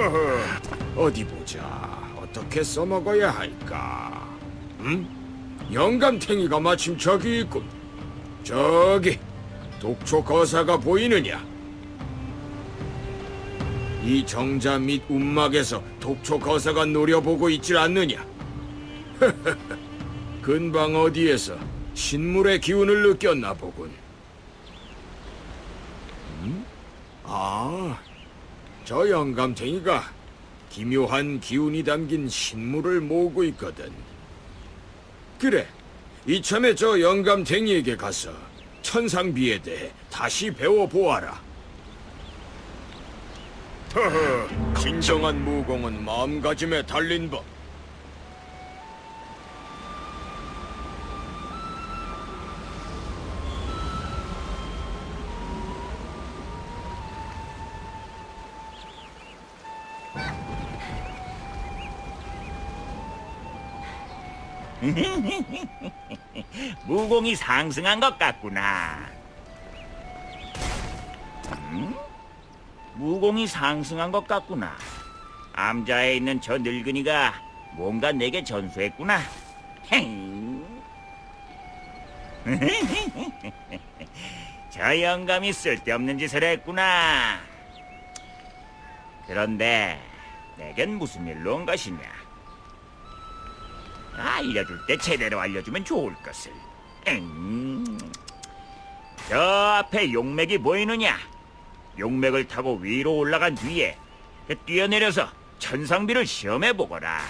허허, 어디 보자. 어떻게 써먹어야 할까? 응? 영감탱이가 마침 저기 있군. 저기 독초 거사가 보이느냐? 이 정자 밑 움막에서 독초 거사가 노려보고 있질 않느냐? 근방 어디에서 신물의 기운을 느꼈나 보군. 음? 아, 저 영감탱이가 기묘한 기운이 담긴 신물을 모으고 있거든. 그래, 이참에 저 영감탱이에게 가서 천상비에 대해 다시 배워보아라. 허허, 진정한 무공은 마음가짐에 달린 법. 무공이 상승한 것 같구나. 음? 무공이 상승한 것 같구나. 암자에 있는 저 늙은이가 뭔가 내게 전수했구나. 행. 저 영감이 쓸데없는 짓을 했구나. 그런데 내겐 무슨 일로 온 것이냐? 알려줄 때 제대로 알려주면 좋을 것을. 엥. 저 앞에 용맥이 보이느냐? 용맥을 타고 위로 올라간 뒤에 그 뛰어내려서 천상비를 시험해 보거라.